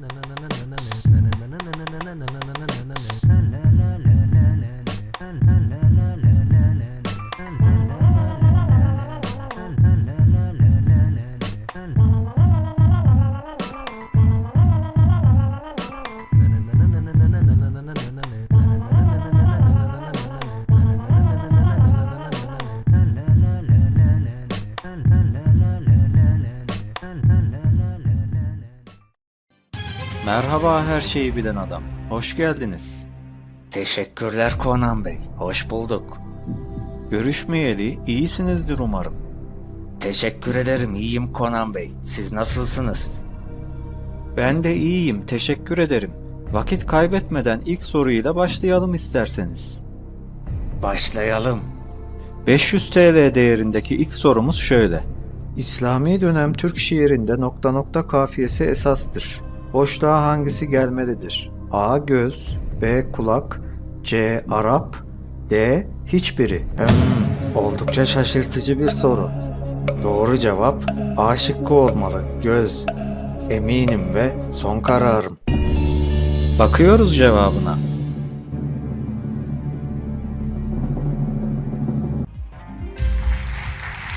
na na na Merhaba her şeyi bilen adam. Hoş geldiniz. Teşekkürler Conan Bey. Hoş bulduk. Görüşmeyeli iyisinizdir umarım. Teşekkür ederim. İyiyim Conan Bey. Siz nasılsınız? Ben de iyiyim, teşekkür ederim. Vakit kaybetmeden ilk soruyla başlayalım isterseniz. Başlayalım. 500 TL değerindeki ilk sorumuz şöyle. İslami dönem Türk şiirinde nokta nokta kafiyesi esastır. Boşluğa hangisi gelmelidir? A. Göz B. Kulak C. Arap D. Hiçbiri. Hmm, oldukça şaşırtıcı bir soru. Doğru cevap A şıkkı olmalı. Göz. Eminim ve son kararım. Bakıyoruz cevabına.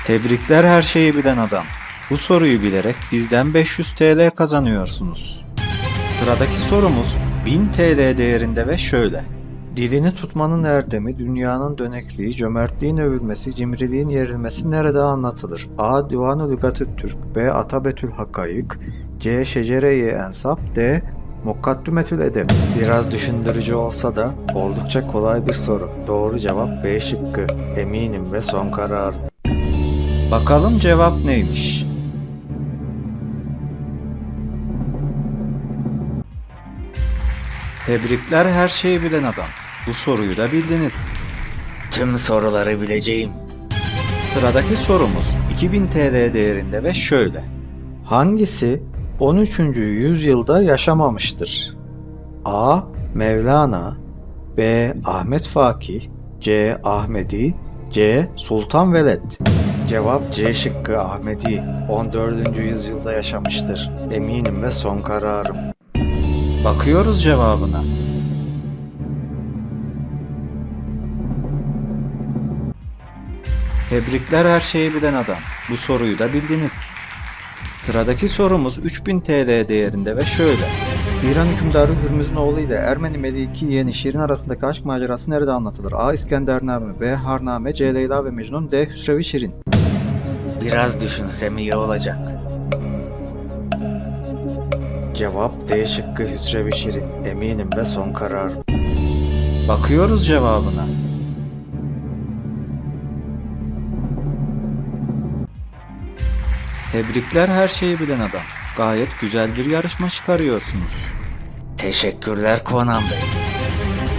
Tebrikler her şeyi bilen adam. Bu soruyu bilerek bizden 500 TL kazanıyorsunuz. Sıradaki sorumuz 1000 TL değerinde ve şöyle. Dilini tutmanın erdemi, dünyanın dönekliği, cömertliğin övülmesi, cimriliğin yerilmesi nerede anlatılır? A. Divan-ı Lügat-ı Türk B. Atabetül Hakayık C. Şecere-i Ensap D. Mukaddümetül Edeb Biraz düşündürücü olsa da oldukça kolay bir soru. Doğru cevap B şıkkı. Eminim ve son kararım. Bakalım cevap neymiş? Tebrikler her şeyi bilen adam. Bu soruyu da bildiniz. Tüm soruları bileceğim. Sıradaki sorumuz 2000 TL değerinde ve şöyle. Hangisi 13. yüzyılda yaşamamıştır? A. Mevlana B. Ahmet Fakih C. Ahmedi C. Sultan Veled Cevap C şıkkı Ahmedi 14. yüzyılda yaşamıştır. Eminim ve son kararım. Bakıyoruz cevabına. Tebrikler her şeyi bilen adam. Bu soruyu da bildiniz. Sıradaki sorumuz 3000 TL değerinde ve şöyle. İran hükümdarı Hürmüz'ün oğlu ile Ermeni Meliki yeğeni Şirin arasındaki aşk macerası nerede anlatılır? A. İskendername B. Harname C. Leyla ve Mecnun D. Hüsrev-i Şirin Biraz düşünsem iyi olacak. Cevap D şıkkı Hüsrev-i Şirin. Eminim ve son kararım. Bakıyoruz cevabına. Tebrikler her şeyi bilen adam. Gayet güzel bir yarışma çıkarıyorsunuz. Teşekkürler Conan Bey.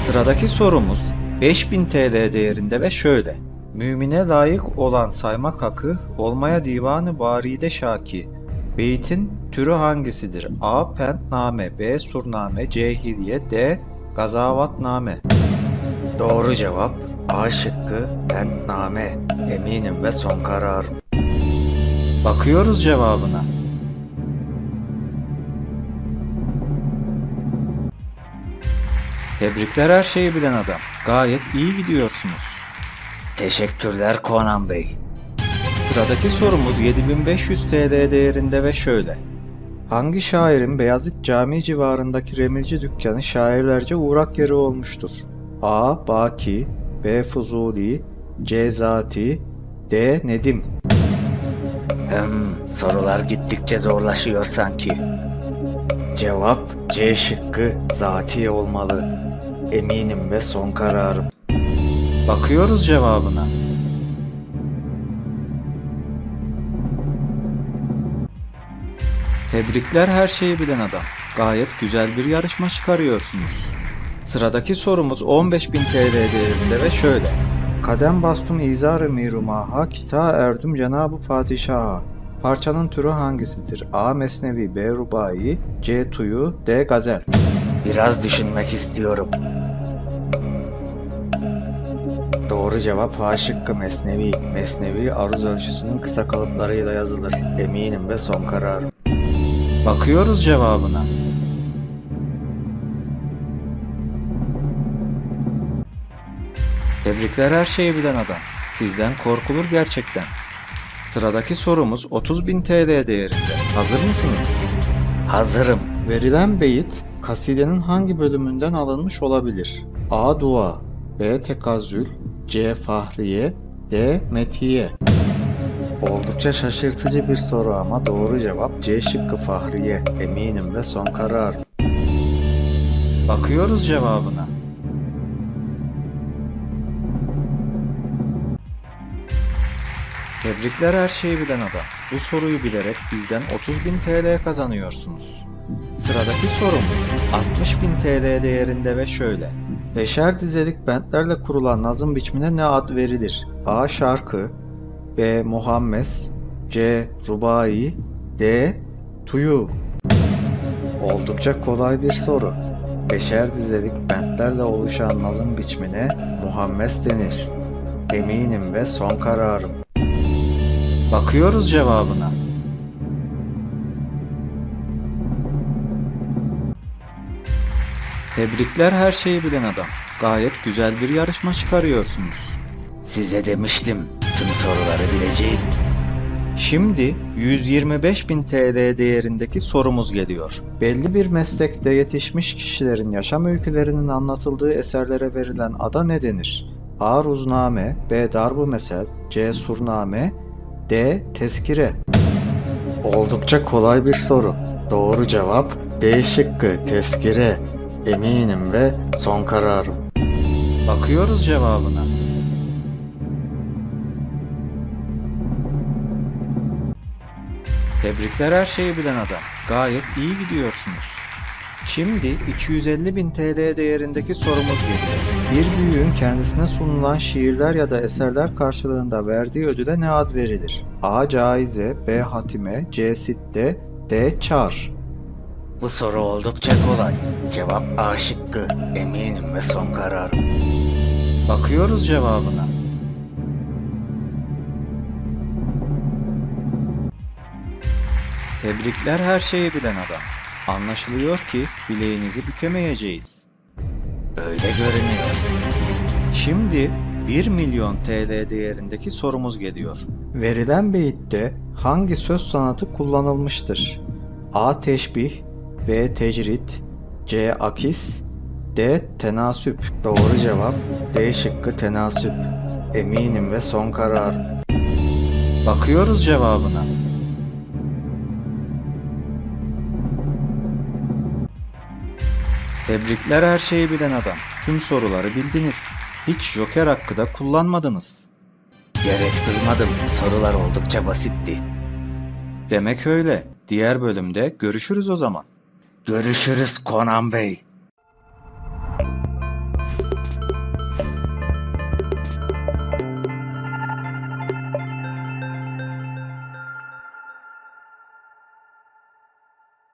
Sıradaki sorumuz 5000 TL değerinde ve şöyle. Mümine layık olan saymak hakkı olmaya divanı baride şaki. Beytin türü hangisidir? A. Pentname B. Surname C. Hilye D. Gazavatname Doğru cevap A şıkkı Bentname. Eminim ve son kararım. Bakıyoruz cevabına. Tebrikler her şeyi bilen adam. Gayet iyi gidiyorsunuz. Teşekkürler Conan Bey. Sıradaki sorumuz 7500 TL değerinde ve şöyle. Hangi şairin Beyazıt Camii civarındaki remilci dükkanı şairlerce uğrak yeri olmuştur? A. Baki B. Fuzuli C. Zati D. Nedim Hmm, sorular gittikçe zorlaşıyor sanki. Cevap C şıkkı Zati olmalı. Eminim ve son kararım. Bakıyoruz cevabına. Tebrikler her şeyi bilen adam. Gayet güzel bir yarışma çıkarıyorsunuz. Sıradaki sorumuz 15.000 TL değerinde ve şöyle. Kadem bastım izar-ı mirumaha, kita erdüm cenabı padişaha. Parçanın türü hangisidir? A. Mesnevi, B. Rubai, C. Tuyu, D. Gazel. Biraz düşünmek istiyorum. Doğru cevap A şıkkı Mesnevi. Mesnevi aruz ölçüsünün kısa kalıplarıyla yazılır. Eminim ve son kararım. Bakıyoruz cevabına. Tebrikler her şeyi bilen adam. Sizden korkulur gerçekten. Sıradaki sorumuz 30.000 TL değerinde. Hazır mısınız? Hazırım. Verilen beyit kasidenin hangi bölümünden alınmış olabilir? A. Dua B. Tekazül C. Fahriye D. Metiye Oldukça şaşırtıcı bir soru ama doğru cevap C şıkkı Fahriye. Eminim ve son karar. Bakıyoruz cevabına. Tebrikler her şeyi bilen adam. Bu soruyu bilerek bizden 30.000 TL kazanıyorsunuz. Sıradaki sorumuz 60.000 TL değerinde ve şöyle. Beşer dizelik bentlerle kurulan nazım biçimine ne ad verilir? A. Şarkı B. Muhammes C. Rubai D. Tuyu Oldukça kolay bir soru. Beşer dizelik bentlerle oluşan nazım biçimine Muhammes denir. Eminim ve son kararım. Bakıyoruz cevabına. Tebrikler her şeyi bilen adam. Gayet güzel bir yarışma çıkarıyorsunuz. Size demiştim tüm soruları bileceğim. Şimdi 125.000 TL değerindeki sorumuz geliyor. Belli bir meslekte yetişmiş kişilerin yaşam öykülerinin anlatıldığı eserlere verilen ada ne denir? A. Ruzname B. Darbu Mesel C. Surname D. Tezkire Oldukça kolay bir soru. Doğru cevap D şıkkı tezkire. Eminim ve son kararım. Bakıyoruz cevabına. Tebrikler her şeyi bilen adam. Gayet iyi gidiyorsunuz. Şimdi 250 bin TL değerindeki sorumuz geliyor. Bir büyüğün kendisine sunulan şiirler ya da eserler karşılığında verdiği ödüle ne ad verilir? A. Caize B. Hatime C. Sitte D. Çar Bu soru oldukça kolay. Cevap A şıkkı. Eminim ve son kararım. Bakıyoruz cevabına. Tebrikler her şeyi bilen adam. Anlaşılıyor ki bileğinizi bükemeyeceğiz. Öyle görünüyor. Şimdi 1 milyon TL değerindeki sorumuz geliyor. Verilen beyitte hangi söz sanatı kullanılmıştır? A. Teşbih B. Tecrit C. Akis D. Tenasüp Doğru cevap D şıkkı tenasüp. Eminim ve son karar. Bakıyoruz cevabına. Tebrikler her şeyi bilen adam. Tüm soruları bildiniz. Hiç joker hakkı da kullanmadınız. Gerek duymadım. Sorular oldukça basitti. Demek öyle. Diğer bölümde görüşürüz o zaman. Görüşürüz Konan Bey.